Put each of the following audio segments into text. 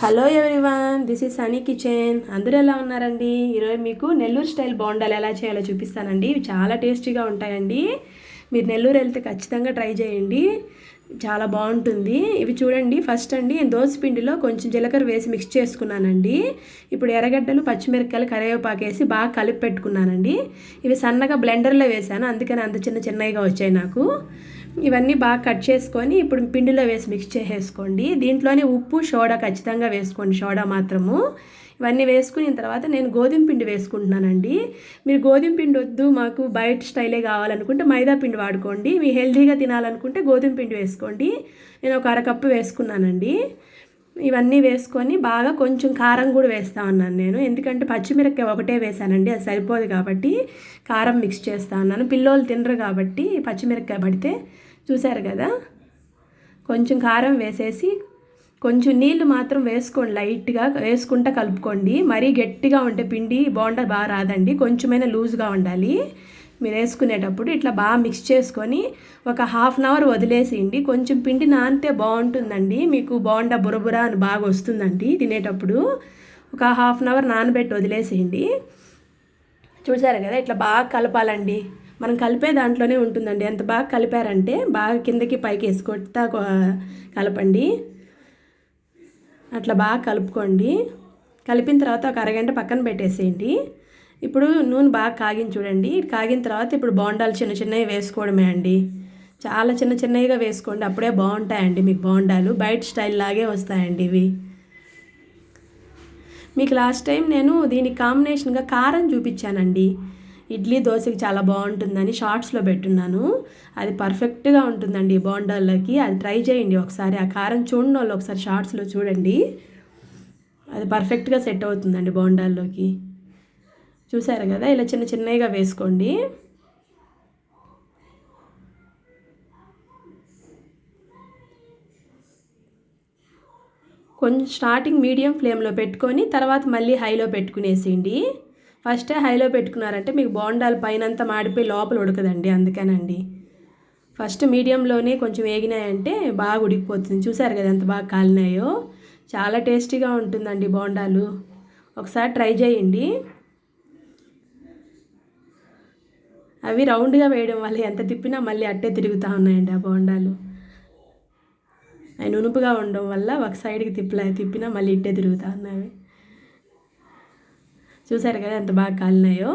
Hello everyone this is Sunny kitchen అందరూ ఎలా ఉన్నారండి? ఈరోజు మీకు నెల్లూరు స్టైల్ బోండాలు ఎలా చేయాలో చూపిస్తానండి. ఇవి చాలా టేస్టీగా ఉంటాయండి. మీరు నెల్లూరు వెళ్తే ఖచ్చితంగా ట్రై చేయండి. చాలా బాగుంటుంది. ఇవి చూడండి ఫస్ట్ అండి నేను దోశ పిండిలో కొంచెం జీలకర్ర వేసి మిక్స్ చేసుకున్నానండి. ఇప్పుడు ఎర్రగడ్డలు పచ్చిమిరపకాయలు కరివేపాకు వేసి బాగా కలిపి పెట్టుకున్నానండి. ఇవి సన్నగా బ్లెండర్లో వేసాను అందుకని అంత చిన్న చిన్నగా వచ్చాయి నాకు. ఇవన్నీ బాగా కట్ చేసుకొని ఇప్పుడు పిండిలో వేసి మిక్స్ చేసేసుకోండి. దీంట్లోనే ఉప్పు సోడా ఖచ్చితంగా వేసుకోండి సోడా మాత్రము. ఇవన్నీ వేసుకున్న తర్వాత నేను గోధుమ పిండి వేసుకుంటున్నానండి. మీరు గోధుమ పిండి వద్దు మాకు బయట స్టైలే కావాలనుకుంటే మైదా పిండి వాడుకోండి. మీ హెల్తీగా తినాలనుకుంటే గోధుమ పిండి వేసుకోండి. నేను ఒక అరకప్పు వేసుకున్నానండి. ఇవన్నీ వేసుకొని బాగా కొంచెం కారం కూడా వేస్తా ఉన్నాను నేను. ఎందుకంటే పచ్చిమిరపకాయ ఒకటే వేసానండి అది సరిపోదు కాబట్టి కారం మిక్స్ చేస్తా ఉన్నాను. పిల్లోళ్ళు తినరు కాబట్టి పచ్చిమిరపకాయ పడితే చూశారు కదా? కొంచెం కారం వేసేసి కొంచెం నీళ్ళు మాత్రం వేసుకోండి లైట్గా వేసుకుంటా కలుపుకోండి. మరీ గట్టిగా ఉంటే పిండి బోండా బాగా రాదండి. కొంచెమైనా లూజ్గా ఉండాలి. మీరు వేసుకునేటప్పుడు ఇట్లా బాగా మిక్స్ చేసుకొని ఒక హాఫ్ అన్ అవర్ వదిలేసేయండి. కొంచెం పిండి నానితే బాగుంటుందండి. మీకు బోండా బురబుర అని బాగా వస్తుందండి తినేటప్పుడు. ఒక హాఫ్ అన్ అవర్ నానబెట్టి వదిలేసేయండి. చూసారు కదా ఇట్లా బాగా కలపాలండి. మనం కలిపే దాంట్లోనే ఉంటుందండి. ఎంత బాగా కలిపారంటే బాగా కిందకి పైకి వేసుకొట్టా కలపండి. అట్లా బాగా కలుపుకోండి. కలిపిన తర్వాత ఒక అరగంట పక్కన పెట్టేసేయండి. ఇప్పుడు నూనె బాగా కాగిన చూడండి. కాగిన తర్వాత ఇప్పుడు బోండాలు చిన్న చిన్నవి వేసుకోవడమే అండి. చాలా చిన్న చిన్నవిగా వేసుకోండి. అప్పుడే బాగుంటాయండి మీకు బోండాలు. బయట స్టైల్ లాగే వస్తాయండి ఇవి. మీకు లాస్ట్ టైం నేను దీనికి కాంబినేషన్గా కారం చూపించానండి. ఇడ్లీ దోశకి చాలా బాగుంటుందని షార్ట్స్లో పెట్టున్నాను. అది పర్ఫెక్ట్గా ఉంటుందండి బోండాల్లోకి అది ట్రై చేయండి ఒకసారి. ఆ కారం చూడండి వాళ్ళు ఒకసారి షార్ట్స్లో చూడండి. అది పర్ఫెక్ట్గా సెట్ అవుతుందండి బోండాల్లోకి. చూసారు కదా? ఇలా చిన్న చిన్నగా వేసుకోండి. కొంచెం స్టార్టింగ్ మీడియం ఫ్లేమ్లో పెట్టుకొని తర్వాత మళ్ళీ హైలో పెట్టుకునేసేయండి. ఫస్టే హైలో పెట్టుకున్నారంటే మీకు బోండాలు పైనంతా మాడిపోయి లోపల ఉడకదండి అందుకేనండి. ఫస్ట్ మీడియంలోనే కొంచెం వేగినాయంటే బాగా ఉడికిపోతుంది. చూసారు కదా ఎంత బాగా కాలినాయో? చాలా టేస్టీగా ఉంటుందండి బోండాలు. ఒకసారి ట్రై చేయండి. అవి రౌండ్గా వేయడం వల్ల ఎంత తిప్పినా మళ్ళీ అట్టే తిరుగుతూ ఉన్నాయండి ఆ బోండాలు. అవి నునుపుగా ఉండడం వల్ల ఒక సైడ్కి తిప్పలే తిప్పినా మళ్ళీ ఇట్టే తిరుగుతూ ఉన్నాయి చూసారు కదా ఎంత బాగా కాలినాయో?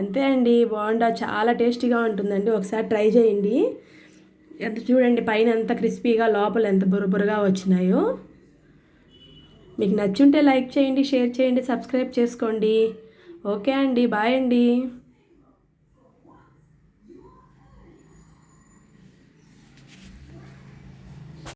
అంతే అండి బోండా చాలా టేస్టీగా ఉంటుందండి. ఒకసారి ట్రై చేయండి. ఎంత చూడండి పైన ఎంత క్రిస్పీగా లోపల ఎంత బురబురగా వచ్చినాయో. మీకు నచ్చుంటే లైక్ చేయండి షేర్ చేయండి సబ్స్క్రైబ్ చేసుకోండి. ఓకే అండి బాయ్ అండి.